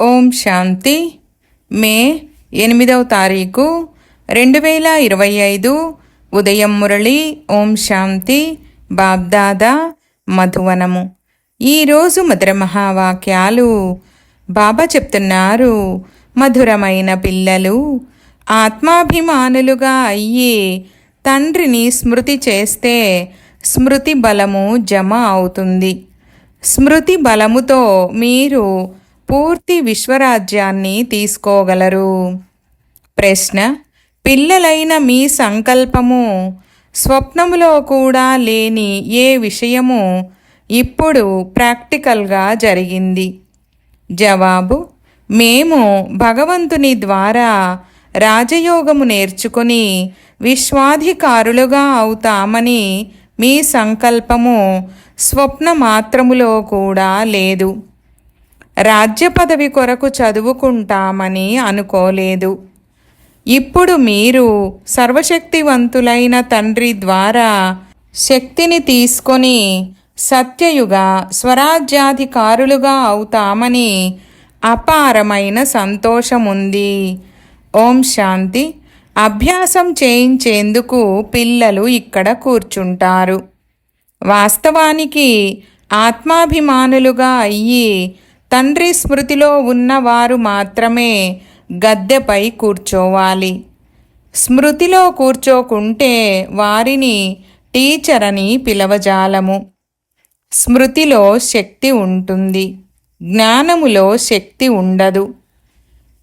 ఓం శాంతి. మే ఎనిమిదవ తారీఖు రెండు వేల ఇరవై ఐదు. ఉదయం మురళి ఓం శాంతి బాబ్దాదా మధువనము. ఈరోజు మధుర మహావాక్యాలు. బాబా చెప్తున్నారు మధురమైన పిల్లలు ఆత్మాభిమానులుగా అయ్యి తండ్రిని స్మృతి చేస్తే స్మృతి బలము జమ అవుతుంది. స్మృతి బలముతో మీరు పూర్తి విశ్వరాజ్యాన్ని తీసుకోగలరు? ప్రశ్న. పిల్లలైన మీ సంకల్పము స్వప్నములో కూడా లేని ఏ విషయము ఇప్పుడు ప్రాక్టికల్గా జరిగింది? జవాబు. మేము భగవంతుని ద్వారా రాజయోగము నేర్చుకుని విశ్వాధికారులుగా అవుతామని మీ సంకల్పము స్వప్న మాత్రములో కూడా లేదు. రాజ్య పదవి కొరకు చదువుకుంటామని అనుకోలేదు. ఇప్పుడు మీరు సర్వశక్తివంతులైన తండ్రి ద్వారా శక్తిని తీసుకొని సత్యయుగ స్వరాజ్యాధికారులుగా అవుతామని అపారమైన సంతోషముంది. ఓం శాంతి. అభ్యాసం చేయించేందుకు పిల్లలు ఇక్కడ కూర్చుంటారు. వాస్తవానికి ఆత్మాభిమానులుగా అయ్యి తండ్రి స్మృతిలో ఉన్నవారు మాత్రమే గద్దెపై కూర్చోవాలి. స్మృతిలో కూర్చోకుంటే వారిని టీచర్ అని పిలవజాలము. స్మృతిలో శక్తి ఉంటుంది. జ్ఞానములో శక్తి ఉండదు.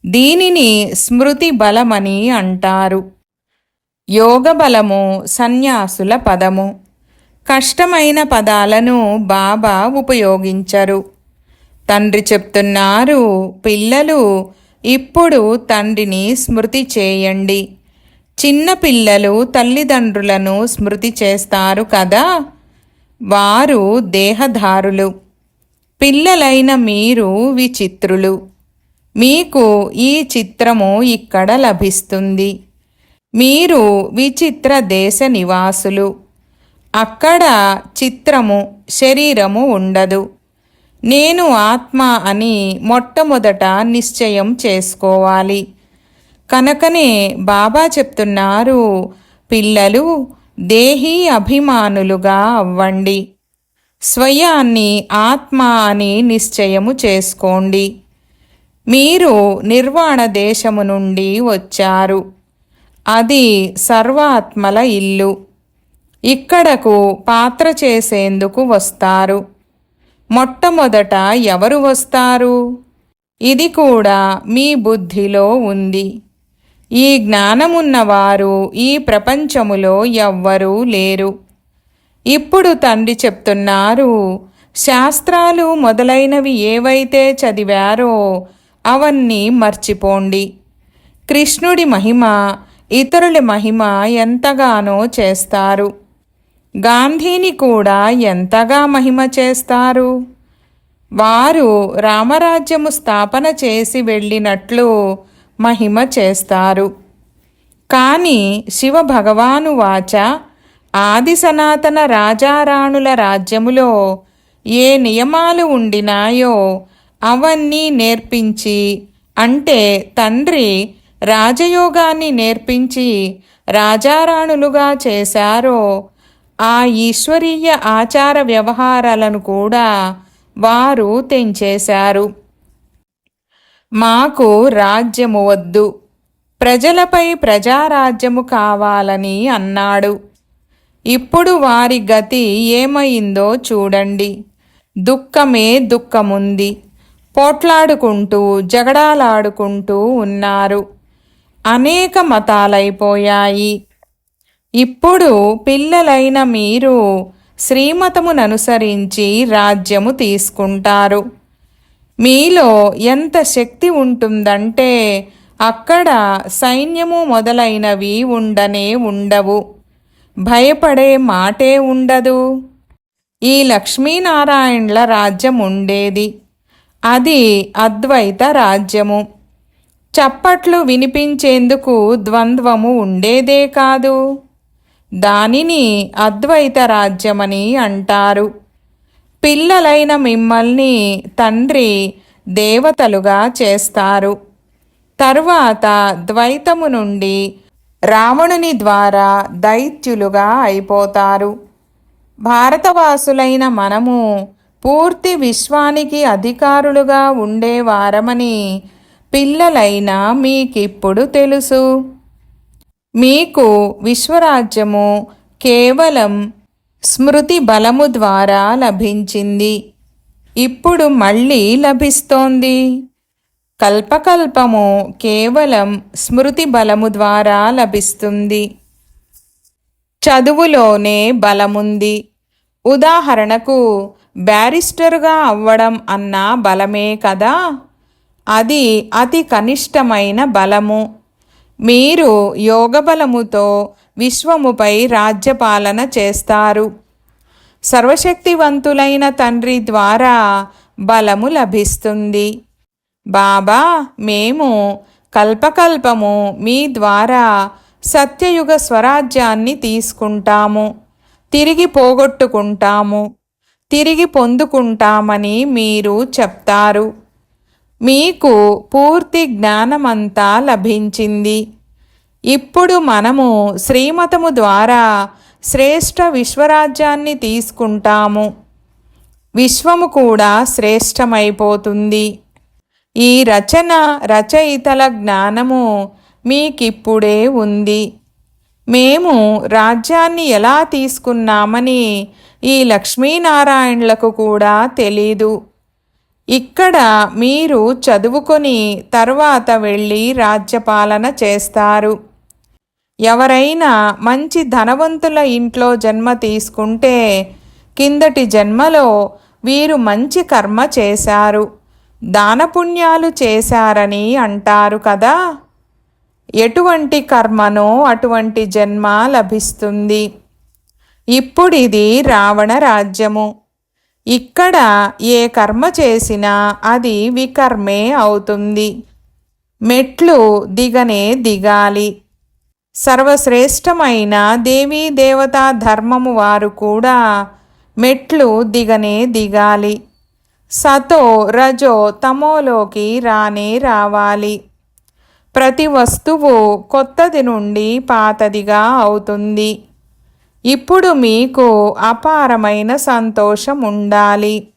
దీనిని స్మృతి బలమని అంటారు. యోగ బలము సన్యాసుల పదము. కష్టమైన పదాలను బాబా ఉపయోగించరు. తండ్రి చెప్తున్నారు పిల్లలు ఇప్పుడు తండ్రిని స్మృతి చేయండి. చిన్న పిల్లలు తల్లిదండ్రులను స్మృతి చేస్తారు కదా? వారు దేహధారులు. పిల్లలైన మీరు విచిత్రులు. మీకు ఈ చిత్రము ఇక్కడ లభిస్తుంది. మీరు విచిత్ర దేశ నివాసులు. అక్కడ చిత్రము శరీరము ఉండదు. నేను ఆత్మ అని మొట్టమొదట నిశ్చయం చేసుకోవాలి. కనుకనే బాబా చెప్తున్నారు పిల్లలు దేహీ అభిమానులుగా అవ్వండి. స్వయాన్ని ఆత్మ అని నిశ్చయము చేసుకోండి. మీరు నిర్వాణ దేశము నుండి వచ్చారు. అది సర్వాత్మల ఇల్లు. ఇక్కడకు పాత్ర చేసేందుకు వస్తారు. మొట్టమొదట ఎవరు వస్తారు? ఇది కూడా మీ బుద్ధిలో ఉంది. ఈ జ్ఞానమున్నవారు ఈ ప్రపంచములో ఎవ్వరూ లేరు. ఇప్పుడు తండ్రి చెప్తున్నారు శాస్త్రాలు మొదలైనవి ఏవైతే చదివారో అవన్నీ మర్చిపోండి. కృష్ణుడి మహిమ ఇతరుల మహిమ ఎంతగానో చేస్తారు. గాంధీని కూడా ఎంతగా మహిమ చేస్తారు? వారు రామరాజ్యము స్థాపన చేసి వెళ్ళినట్లు మహిమ చేస్తారు. కానీ శివ భగవాను వాచ ఆది సనాతన రాజారాణుల రాజ్యములో ఏ నియమాలు ఉండినాయో అవన్నీ నేర్పించి అంటే తండ్రి రాజయోగాన్ని నేర్పించి రాజారాణులుగా చేశారో ఆ ఈశ్వరీయ ఆచార వ్యవహారాలను కూడా వారు తెంచేశారు. మాకు రాజ్యము వద్దు ప్రజలపై ప్రజారాజ్యము కావాలని అన్నాడు. ఇప్పుడు వారి గతి ఏమైందో చూడండి. దుఃఖమే దుఃఖముంది. పోట్లాడుకుంటూ జగడాలాడుకుంటూ ఉన్నారు. అనేక మతాలైపోయాయి. ఇప్పుడు పిల్లలైన మీరు శ్రీమతముననుసరించి రాజ్యము తీసుకుంటారు. మీలో ఎంత శక్తి ఉంటుందంటే అక్కడ సైన్యము మొదలైనవి ఉండనే ఉండవు. భయపడే మాటే ఉండదు. ఈ లక్ష్మీనారాయణల రాజ్యం ఉండేది. అది అద్వైత రాజ్యము. చప్పట్లు వినిపించేందుకు ద్వంద్వము ఉండేదే కాదు. దానిని అద్వైత రాజ్యమని అంటారు. పిల్లలైన మిమ్మల్ని తండ్రి దేవతలుగా చేస్తారు. తరువాత ద్వైతము నుండి రావణుని ద్వారా దైత్యులుగా అయిపోతారు. భారతవాసులైన మనము పూర్తి విశ్వానికి అధికారులుగా ఉండేవారమని పిల్లలైన మీకిప్పుడు తెలుసు. మీకు విశ్వరాజ్యము కేవలం స్మృతి బలము ద్వారా లభించింది. ఇప్పుడు మళ్ళీ లభిస్తోంది. కల్పకల్పము కేవలం స్మృతి బలము ద్వారా లభిస్తుంది. చదువులోనే బలముంది. ఉదాహరణకు బ్యారిస్టర్గా అవ్వడం అన్న బలమే కదా? అది అతి కనిష్టమైన బలము. మీరు యోగబలముతో విశ్వముపై రాజ్యపాలన చేస్తారు. సర్వశక్తివంతులైన తండ్రి ద్వారా బలము లభిస్తుంది. బాబా మేము కల్పకల్పము మీ ద్వారా సత్యయుగ స్వరాజ్యాన్ని తీసుకుంటాము. తిరిగి పోగొట్టుకుంటాము. తిరిగి పొందుకుంటామని మీరు చెప్తారు. మీకు పూర్తి జ్ఞానమంతా లభించింది. ఇప్పుడు మనము శ్రీమతము ద్వారా శ్రేష్ఠ విశ్వరాజ్యాన్ని తీసుకుంటాము. విశ్వము కూడా శ్రేష్టమైపోతుంది ఈ రచన రచయితల జ్ఞానము మీకిప్పుడే ఉంది. మేము రాజ్యాన్ని ఎలా తీసుకున్నామని ఈ లక్ష్మీనారాయణులకు కూడా తెలీదు. ఇక్కడ మీరు చదువుకొని తర్వాత వెళ్ళి రాజ్యపాలన చేస్తారు. ఎవరైనా మంచి ధనవంతుల ఇంట్లో జన్మ తీసుకుంటే కిందటి జన్మలో వీరు మంచి కర్మ చేశారు. దానపుణ్యాలు చేశారని అంటారు కదా? ఎటువంటి కర్మనో అటువంటి జన్మ లభిస్తుంది. ఇప్పుడిది రావణ రాజ్యము. ఇక్కడ ఏ కర్మ చేసినా అది వికర్మే అవుతుంది. మెట్లు దిగనే దిగాలి. సర్వశ్రేష్టమైన దేవీ దేవతా ధర్మము వారు కూడా మెట్లు దిగనే దిగాలి. సతో రజో తమోలోకి రానే రావాలి. ప్రతి వస్తువు కొత్తది నుండి పాతదిగా అవుతుంది. ఇప్పుడు మీకు అపారమైన సంతోషం ఉండాలి.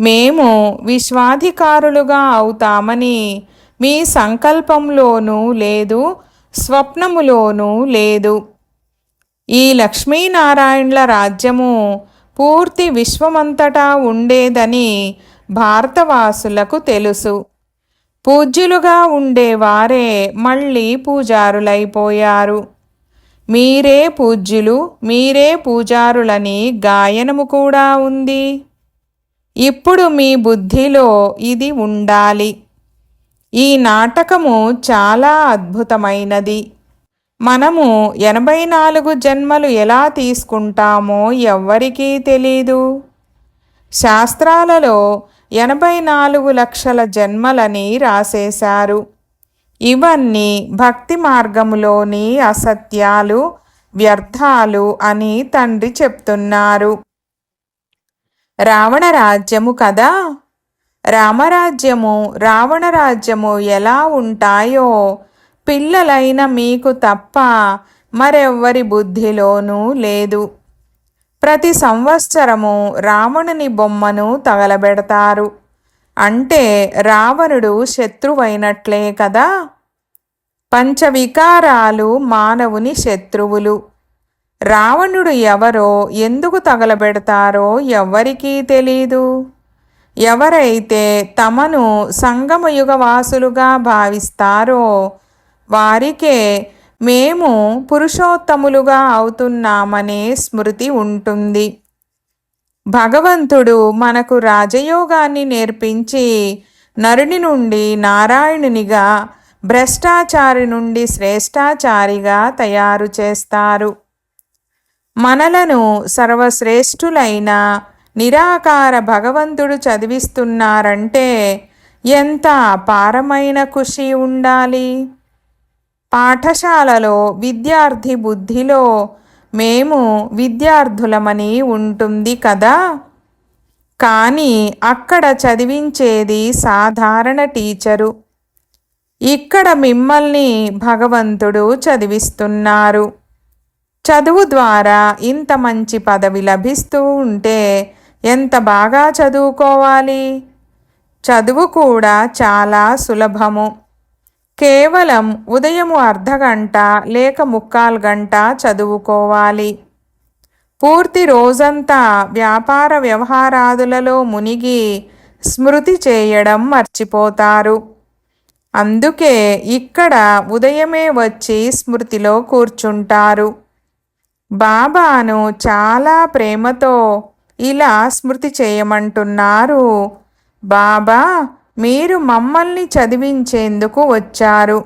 మేము విశ్వాధికారులుగా అవుతామని మీ సంకల్పంలోనూ లేదు స్వప్నములోనూ లేదు. ఈ లక్ష్మీనారాయణల రాజ్యము పూర్తి విశ్వమంతటా ఉండేదని భారతవాసులకు తెలుసు. పూజ్యులుగా ఉండేవారే మళ్ళీ పూజారులైపోయారు. మీరే పూజ్యులు మీరే పూజారులని గాయనము కూడా ఉంది. ఇప్పుడు మీ బుద్ధిలో ఇది ఉండాలి. ఈ నాటకము చాలా అద్భుతమైనది. మనము ఎనభై నాలుగు జన్మలు ఎలా తీసుకుంటామో ఎవ్వరికీ తెలీదు. శాస్త్రాలలో ఎనభై నాలుగు లక్షల జన్మలని రాసేశారు. ఇవన్నీ భక్తి మార్గములోని అసత్యాలు వ్యర్థాలు అని తండ్రి చెప్తున్నారు. రావణ రాజ్యము కదా? రామరాజ్యము రావణ రాజ్యము ఎలా ఉంటాయో? పిల్లలైన మీకు తప్ప మరెవ్వరి బుద్ధిలోనూ లేదు. ప్రతి సంవత్సరము రావణుని బొమ్మను తగలబెడతారు. అంటే రావణుడు శత్రువైనట్లే కదా? పంచవికారాలు మానవుని శత్రువులు. రావణుడు ఎవరో ఎందుకు తగలబెడతారో ఎవ్వరికీ తెలీదు. ఎవరైతే తమను సంగమయుగవాసులుగా భావిస్తారో వారికే మేము పురుషోత్తములుగా అవుతున్నామనే స్మృతి ఉంటుంది. భగవంతుడు మనకు రాజయోగాన్ని నేర్పించి నరుని నుండి నారాయణునిగా భ్రష్టాచారి నుండి శ్రేష్టాచారిగా తయారు చేస్తారు. మనలను సర్వశ్రేష్ఠులైన నిరాకార భగవంతుడు చదివిస్తున్నారంటే ఎంత అపారమైన ఖుషి ఉండాలి? పాఠశాలలో విద్యార్థి బుద్ధిలో మేము విద్యార్థులమని ఉంటుంది కదా? కానీ అక్కడ చదివించేది సాధారణ టీచరు. ఇక్కడ మిమ్మల్ని భగవంతుడు చదివిస్తున్నారు. చదువు ద్వారా ఇంత మంచి పదవి లభిస్తూ ఉంటే ఎంత బాగా చదువుకోవాలి? చదువు కూడా చాలా సులభము. కేవలం ఉదయము అర్ధగంట లేక ముక్కాలు గంట చదువుకోవాలి. పూర్తి రోజంతా వ్యాపార వ్యవహారాదులలో మునిగి స్మృతి చేయడం మర్చిపోతారు. అందుకే ఇక్కడ ఉదయమే వచ్చి స్మృతిలో కూర్చుంటారు. బాబాను చాలా ప్రేమతో ఇలా స్మృతి చేయమంటున్నారు బాబా మీరు మమ్మల్ని చదివించేందుకు వచ్చారు.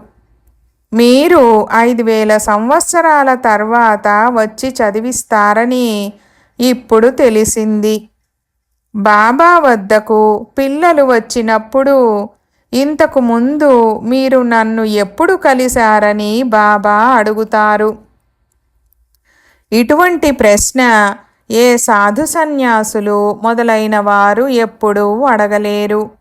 మీరు ఐదు వేల సంవత్సరాల తర్వాత వచ్చి చదివిస్తారని ఇప్పుడు తెలిసింది. బాబా వద్దకు పిల్లలు వచ్చినప్పుడు ఇంతకు ముందు మీరు నన్ను ఎప్పుడు కలిశారని బాబా అడుగుతారు. ఇటువంటి ప్రశ్న ఏ సాధు సన్యాసులు మొదలైన వారు ఎప్పుడూ అడగలేరు.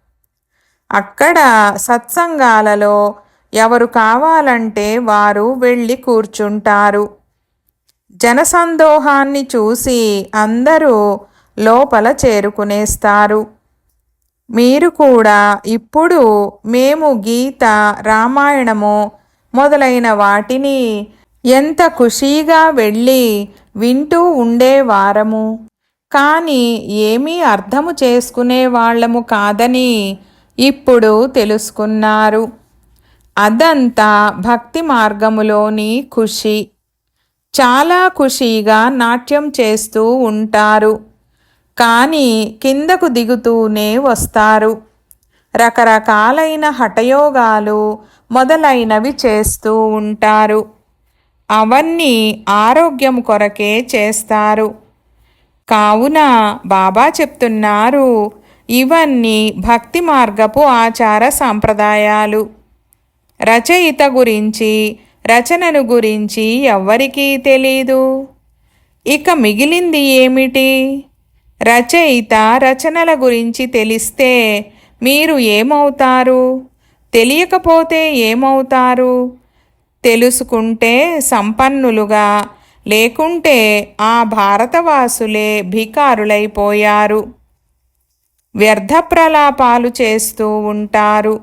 అక్కడ సత్సంగాలలో ఎవరు కావాలంటే వారు వెళ్ళి కూర్చుంటారు. జనసందోహాన్ని చూసి అందరూ లోపల చేరుకునేస్తారు. మీరు కూడా ఇప్పుడు మేము గీత రామాయణము మొదలైన వాటిని ఎంత ఖుషీగా వెళ్ళి వింటూ ఉండేవారము? కానీ ఏమీ అర్థము చేసుకునే వాళ్ళము కాదని ఇప్పుడు తెలుసుకున్నారు. అదంతా భక్తి మార్గములోని ఖుషి. చాలా ఖుషీగా నాట్యం చేస్తూ ఉంటారు. కానీ కిందకు దిగుతూనే వస్తారు. రకరకాలైన హఠయోగాలు మొదలైనవి చేస్తూ ఉంటారు. అవన్నీ ఆరోగ్యం కొరకే చేస్తారు. కావున బాబా చెప్తున్నారు ఇవన్నీ భక్తి మార్గపు ఆచార సాంప్రదాయాలు. రచయిత గురించి రచనను గురించి ఎవ్వరికీ తెలీదు. ఇక మిగిలింది ఏమిటి? రచయిత రచనల గురించి తెలిస్తే మీరు ఏమవుతారు? తెలియకపోతే ఏమవుతారు? తెలుసుకుంటే సంపన్నులుగా లేకుంటే ఆ భారతవాసులే భికారులైపోయారు. వ్యర్థ ప్రలాపాలు చేస్తూ ఉంటారు.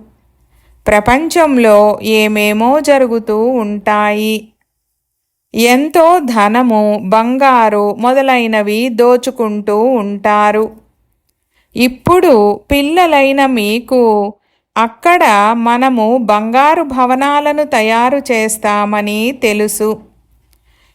ప్రపంచంలో ఏమేమో జరుగుతూ ఉంటాయి. ఎంతో ధనము బంగారు మొదలైనవి దోచుకుంటూ ఉంటారు. ఇప్పుడు పిల్లలైన మీకు అక్కడ మనము బంగారు భవనాలను తయారు చేస్తామని తెలుసు.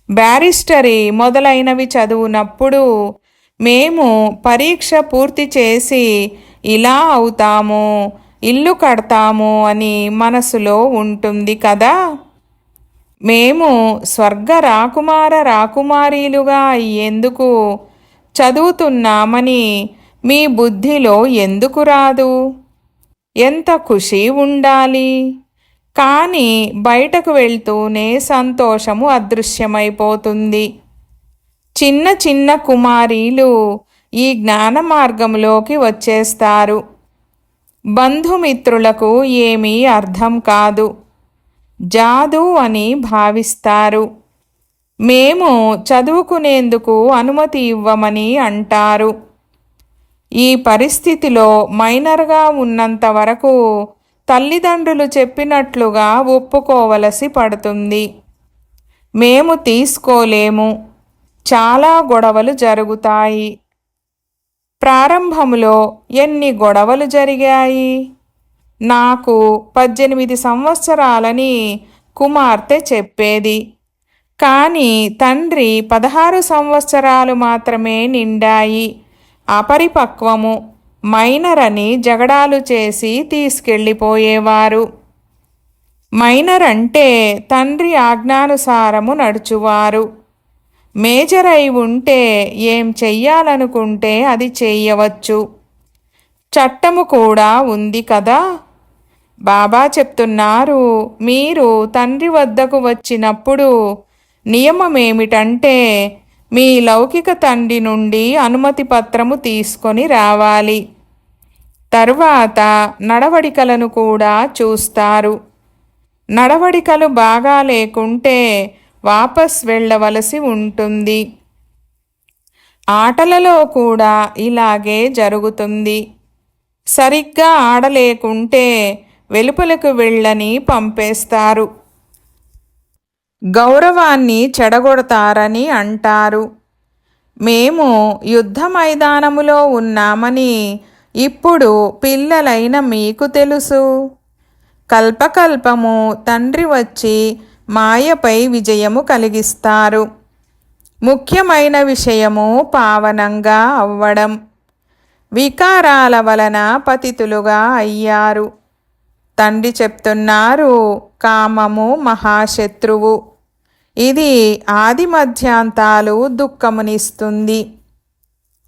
బ్యారిస్టరీ మొదలైనవి చదువునప్పుడు మేము పరీక్ష పూర్తి చేసి ఇలా అవుతాము ఇల్లు కడతాము అని మనసులో ఉంటుంది కదా? మేము స్వర్గ రాకుమార రాకుమారీలుగా అయ్యేందుకు చదువుతున్నామని మీ బుద్ధిలో ఎందుకు రాదు? ఎంత ఖుషి ఉండాలి? కానీ బయటకు వెళ్తూనే సంతోషము అదృశ్యమైపోతుంది. చిన్న చిన్న కుమారీలు ఈ జ్ఞాన మార్గంలోకి వచ్చేస్తారు. బంధుమిత్రులకు ఏమీ అర్థం కాదు. జాదు అని భావిస్తారు. మేము చదువుకునేందుకు అనుమతి ఇవ్వమని అంటారు. ఈ పరిస్థితిలో మైనర్గా ఉన్నంత వరకు తల్లిదండ్రులు చెప్పినట్లుగా ఒప్పుకోవలసి పడుతుంది. మేము తీసుకోలేము. చాలా గొడవలు జరుగుతాయి. ప్రారంభంలో ఎన్ని గొడవలు జరిగాయి? నాకు పద్దెనిమిది సంవత్సరాలని కుమార్తె చెప్పేది. కానీ తండ్రి పదహారు సంవత్సరాలు మాత్రమే నిండాయి. అపరిపక్వము మైనర్ అని జగడాలు చేసి తీసుకెళ్ళిపోయేవారు. మైనర్ అంటే తండ్రి ఆజ్ఞానుసారము నడుచువారు. మేజర్ అయి ఉంటే ఏం చెయ్యాలనుకుంటే అది చెయ్యవచ్చు. చట్టము కూడా ఉంది కదా? బాబా చెప్తున్నారు మీరు తండ్రి వద్దకు వచ్చినప్పుడు నియమం ఏమిటంటే మీ లౌకిక తండ్రి నుండి అనుమతి పత్రము తీసుకొని రావాలి. తర్వాత నడవడికలను కూడా చూస్తారు. నడవడికలు బాగా లేకుంటే వాపస్ వెళ్ళవలసి ఉంటుంది. ఆటలలో కూడా ఇలాగే జరుగుతుంది. సరిగ్గా ఆడలేకుంటే వెలుపలకు వెళ్ళని పంపేస్తారు. గౌరవాన్ని చెడగొడతారని అంటారు. మేము యుద్ధ మైదానములో ఉన్నామని ఇప్పుడు పిల్లలైన మీకు తెలుసు. కల్పకల్పము తండ్రి వచ్చి మాయపై విజయము కలిగిస్తారు. ముఖ్యమైన విషయము పావనంగా అవ్వడం. వికారాల వలన పతితులుగా అయ్యారు. తండ్రి చెప్తున్నారు కామము మహాశత్రువు. ఇది ఆది మధ్యాంతాలు దుఃఖమునిస్తుంది.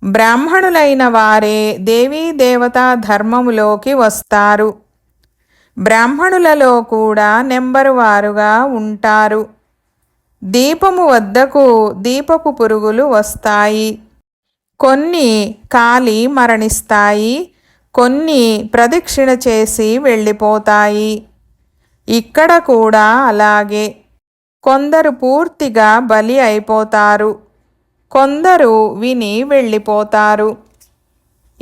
బ్రాహ్మణులైన వారే దేవీ దేవతా ధర్మములోకి వస్తారు. బ్రాహ్మణులలో కూడా నెంబరు వారుగా ఉంటారు. దీపము వద్దకు దీపపు పురుగులు వస్తాయి. కొన్ని కాలి మరణిస్తాయి కొన్ని ప్రదక్షిణ చేసి వెళ్ళిపోతాయి. ఇక్కడ కూడా అలాగే. కొందరు పూర్తిగా బలి అయిపోతారు. కొందరు విని వెళ్ళిపోతారు.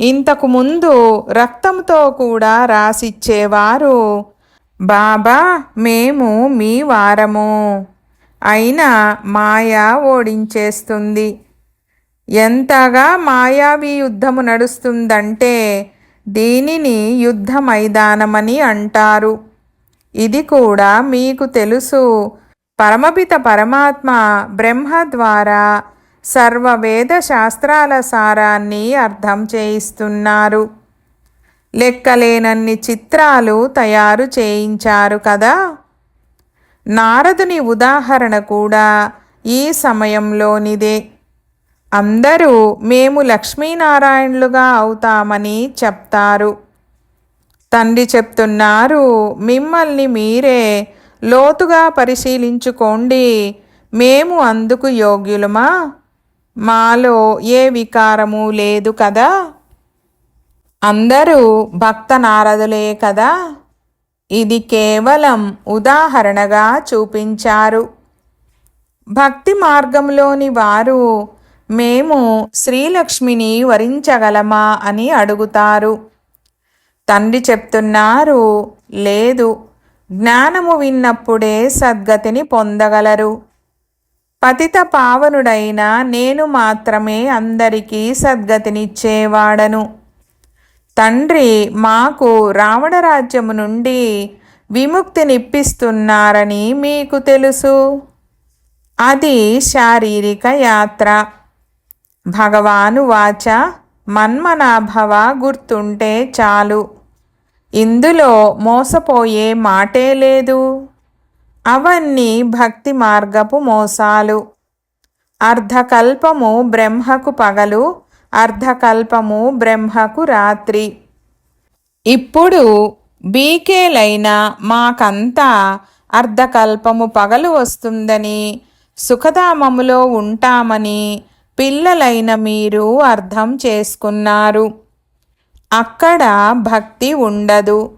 ఇంతకుముందు రక్తంతో కూడా రాసిచ్చేవారు. బాబా మేము మీ వారము. అయినా మాయా ఓడించేస్తుంది. ఎంతగా మాయావి యుద్ధము నడుస్తుందంటే దీనిని యుద్ధ మైదానమని అంటారు. ఇది కూడా మీకు తెలుసు. పరమపిత పరమాత్మ బ్రహ్మ ద్వారా సర్వ వేద శాస్త్రాల సారాన్ని అర్థం చేయిస్తున్నారు. లెక్కలేనన్ని చిత్రాలు తయారు చేయించారు కదా? నారదుని ఉదాహరణ కూడా ఈ సమయంలోనిదే. అందరూ మేము లక్ష్మీనారాయణులుగా అవుతామని చెప్తారు. తండ్రి చెప్తున్నారు మిమ్మల్ని మీరే లోతుగా పరిశీలించుకోండి. మేము అందుకు యోగ్యులమా? మాలో ఏ వికారము లేదు కదా? అందరూ భక్త నారదులే కదా? ఇది కేవలం ఉదాహరణగా చూపించారు. భక్తి మార్గంలోని వారు మేము శ్రీలక్ష్మిని వరించగలమా? అని అడుగుతారు. తండ్రి చెప్తున్నారు లేదు. జ్ఞానము విన్నప్పుడే సద్గతిని పొందగలరు. పతిత పావనుడైన నేను మాత్రమే అందరికీ సద్గతినిచ్చేవాడను. తండ్రి మాకు రావణ రాజ్యము నుండి విముక్తినిప్పిస్తున్నారని మీకు తెలుసు. అది శారీరక యాత్ర. భగవాను వాచ మన్మనాభవ గుర్తుంటే చాలు. ఇందులో మోసపోయే మాటే లేదు. అవన్నీ భక్తి మార్గపు మోసాలు. అర్ధకల్పము బ్రహ్మకు పగలు అర్ధకల్పము బ్రహ్మకు రాత్రి. ఇప్పుడు బీకేలైన మాకంతా అర్ధకల్పము పగలు వస్తుందని సుఖధామములో ఉంటామని పిల్లలైన మీరు అర్థం చేసుకున్నారు. అక్కడ భక్తి ఉండదు.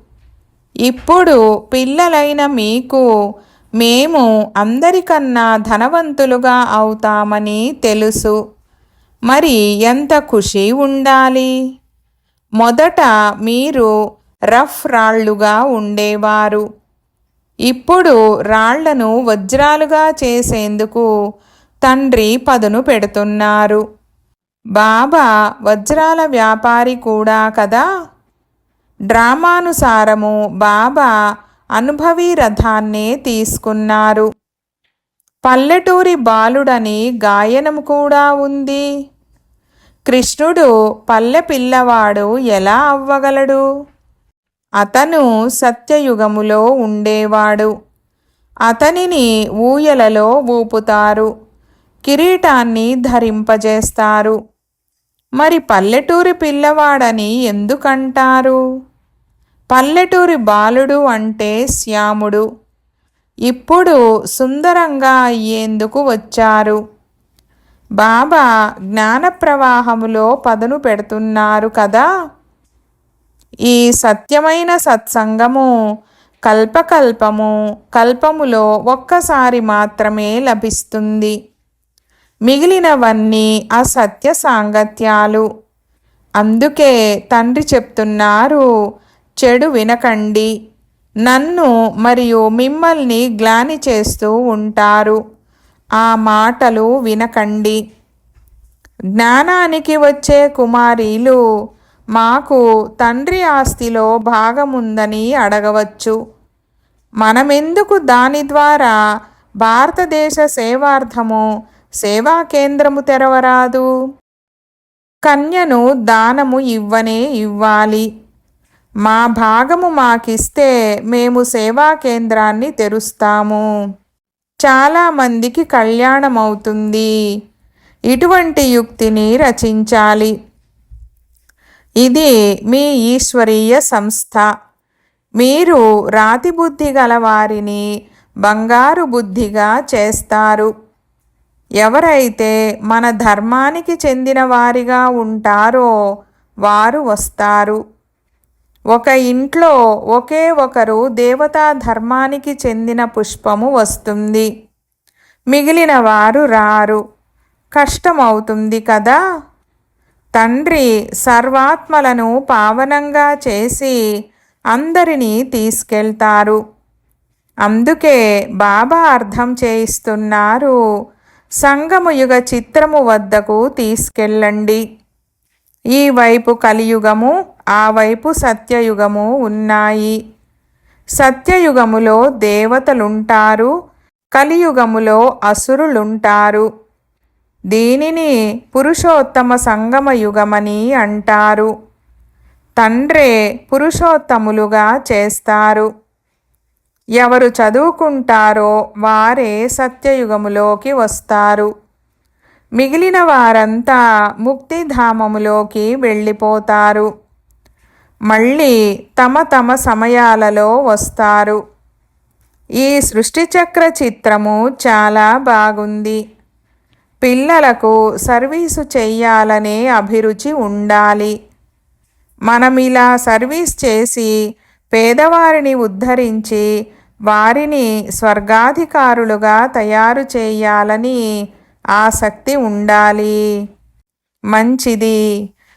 ఇప్పుడు పిల్లలైన మీకు మేము అందరికన్నా ధనవంతులుగా అవుతామని తెలుసు. మరి ఎంత ఖుషి ఉండాలి? మొదట మీరు రఫ్ రాళ్ళుగా ఉండేవారు. ఇప్పుడు రాళ్ళను వజ్రాలుగా చేసేందుకు తండ్రి పదును పెడుతున్నారు. బాబా వజ్రాల వ్యాపారి కూడా కదా? డ్రామానుసారము బాబా అనుభవీ రథాన్నే తీసుకున్నారు. పల్లెటూరి బాలుడని గాయనం కూడా ఉంది. కృష్ణుడు పల్లె పిల్లవాడు ఎలా అవ్వగలడు? అతను సత్యయుగములో ఉండేవాడు. అతనిని ఊయలలో ఊపుతారు. కిరీటాన్ని ధరింపజేస్తారు. మరి పల్లెటూరి పిల్లవాడని ఎందుకంటారు? పల్లెటూరి బాలుడు అంటే శ్యాముడు. ఇప్పుడు సుందరంగా అయ్యేందుకు వచ్చారు. బాబా జ్ఞాన ప్రవాహములో పదును పెడుతున్నారు కదా. ఈ సత్యమైన సత్సంగము కల్పకల్పము కల్పములో ఒక్కసారి మాత్రమే లభిస్తుంది. మిగిలినవన్నీ అసత్య సాంగత్యాలు. అందుకే తండ్రి చెప్తున్నారు చెడు వినకండి. నన్ను మరియు మిమ్మల్ని గ్లాని చేస్తూ ఉంటారు. ఆ మాటలు వినకండి. జ్ఞానానికి వచ్చే కుమారీలు మాకు తండ్రి ఆస్తిలో భాగముందని అడగవచ్చు. మనమెందుకు దాని ద్వారా భారతదేశ సేవార్థము సేవా కేంద్రము తెరవరాదు? కన్యను దానము ఇవ్వనే ఇవ్వాలి. మా భాగము మాకిస్తే మేము సేవా కేంద్రాన్ని తెరుస్తాము. చాలామందికి కళ్యాణం అవుతుంది ఇటువంటి యుక్తిని రచించాలి. ఇది మీ ఈశ్వరీయ సంస్థ. మీరు రాతి బుద్ధి గల వారిని బంగారు బుద్ధిగా చేస్తారు. ఎవరైతే మన ధర్మానికి చెందిన వారిగా ఉంటారో వారు వస్తారు. ఒక ఇంట్లో ఒకే ఒకరు దేవతా ధర్మానికి చెందిన పుష్పము వస్తుంది. మిగిలిన వారు రారు. కష్టమవుతుంది కదా? తండ్రి సర్వాత్మలను పావనంగా చేసి అందరినీ తీసుకెళ్తారు. అందుకే బాబా అర్థం చేయిస్తున్నారు సంగమయుగ చిత్రము వద్దకు తీసుకెళ్ళండి. ఈ వైపు కలియుగము ఆ వైపు సత్యయుగము ఉన్నాయి. సత్యయుగములో దేవతలుంటారు కలియుగములో అసురులుంటారు. దీనిని పురుషోత్తమ సంగమ యుగమని అంటారు. తండ్రే పురుషోత్తములుగా చేస్తారు. ఎవరు చదువుకుంటారో వారే సత్యయుగములోకి వస్తారు. మిగిలిన వారంతా ముక్తిధామములోకి వెళ్ళిపోతారు. మళ్ళీ తమ తమ సమయాలలో వస్తారు. ఈ సృష్టిచక్ర చిత్రము చాలా బాగుంది. పిల్లలకు సర్వీసు చెయ్యాలనే అభిరుచి ఉండాలి. మనం ఇలా సర్వీస్ చేసి పేదవారిని ఉద్ధరించి వారిని స్వర్గాధికారులుగా తయారు చేయాలని ఆసక్తి ఉండాలి. మంచిది.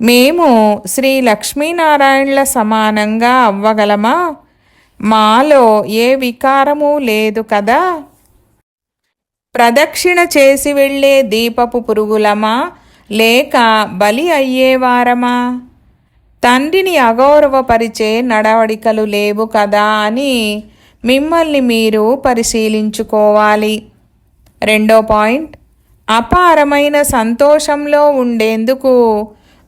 మేము శ్రీ లక్ష్మీనారాయణుల సమానంగా అవ్వగలమా? మాలో ఏ వికారము లేదు కదా? ప్రదక్షిణ చేసి వెళ్ళే దీపపు పురుగులమా? లేక బలి అయ్యేవారమా తండ్రిని అగౌరవపరిచే నడవడికలు లేవు కదా అని మిమ్మల్ని మీరు పరిశీలించుకోవాలి. రెండో పాయింట్. అపారమైన సంతోషంలో ఉండేందుకు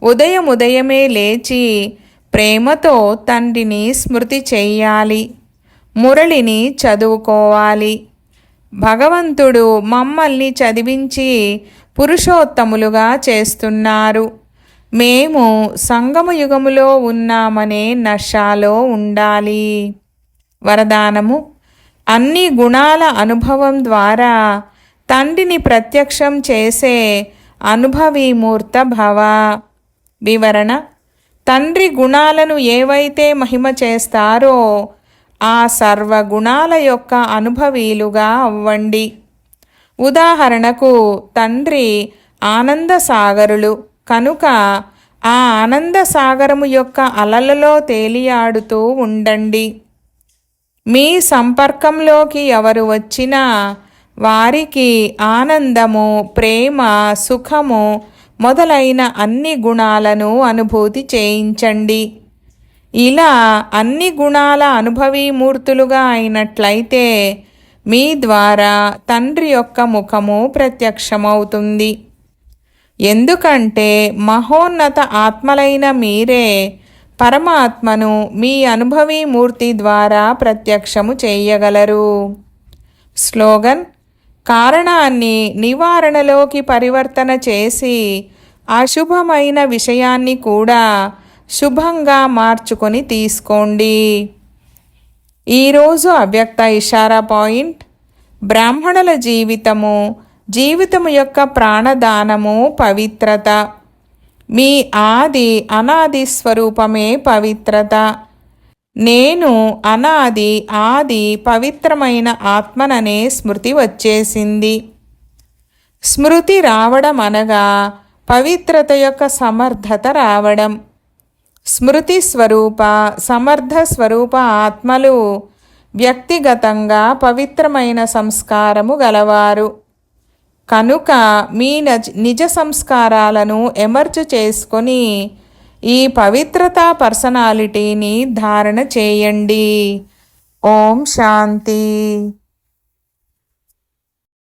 ఉదయం ఉదయమే లేచి ప్రేమతో తండ్రిని స్మృతి చెయ్యాలి మురళిని చదువుకోవాలి. భగవంతుడు మమ్మల్ని చదివించి పురుషోత్తములుగా చేస్తున్నారు. మేము సంగమయుగములో ఉన్నామనే నషాలో ఉండాలి. వరదానము అన్ని గుణాల అనుభవం ద్వారా తండ్రిని ప్రత్యక్షం చేసే అనుభవీమూర్త భవ. వివరణ. తండ్రి గుణాలను ఏవైతే మహిమ చేస్తారో ఆ సర్వగుణాల యొక్క అనుభవీలుగా అవ్వండి. ఉదాహరణకు తండ్రి ఆనంద సాగరులు కనుక ఆ ఆనంద సాగరము యొక్క అలలలో తేలియాడుతూ ఉండండి. మీ సంపర్కంలోకి ఎవరు వచ్చినా వారికి ఆనందము ప్రేమ సుఖము మొదలైన అన్ని గుణాలను అనుభూతి చేయించండి. ఇలా అన్ని గుణాల అనుభవీమూర్తులుగా అయినట్లయితే మీ ద్వారా తండ్రి యొక్క ముఖము ప్రత్యక్షమవుతుంది. ఎందుకంటే మహోన్నత ఆత్మలైన మీరే పరమాత్మను మీ అనుభవీమూర్తి ద్వారా ప్రత్యక్షము చేయగలరు. స్లోగన్ కారణాన్ని నివారణలోకి పరివర్తన చేసి అశుభమైన విషయాన్ని కూడా శుభంగా మార్చుకొని తీసుకోండి. ఈరోజు అవ్యక్త ఇషారా పాయింట్. బ్రాహ్మణుల జీవితము జీవితము యొక్క ప్రాణదానము పవిత్రత. మీ ఆది అనాది స్వరూపమే పవిత్రత. నేను అనాది ఆది పవిత్రమైన ఆత్మననే స్మృతి వచ్చేసింది. స్మృతి రావడం అనగా పవిత్రత యొక్క సమర్థత రావడం. స్మృతి స్వరూప సమర్థ స్వరూప ఆత్మలు వ్యక్తిగతంగా పవిత్రమైన సంస్కారము గలవారు. కనుక మీ నిజ సంస్కారాలను ఎమర్జు చేసుకొని ఈ పవిత్రత పర్సనాలిటీని ధారణ చేయండి. ఓం శాంతి.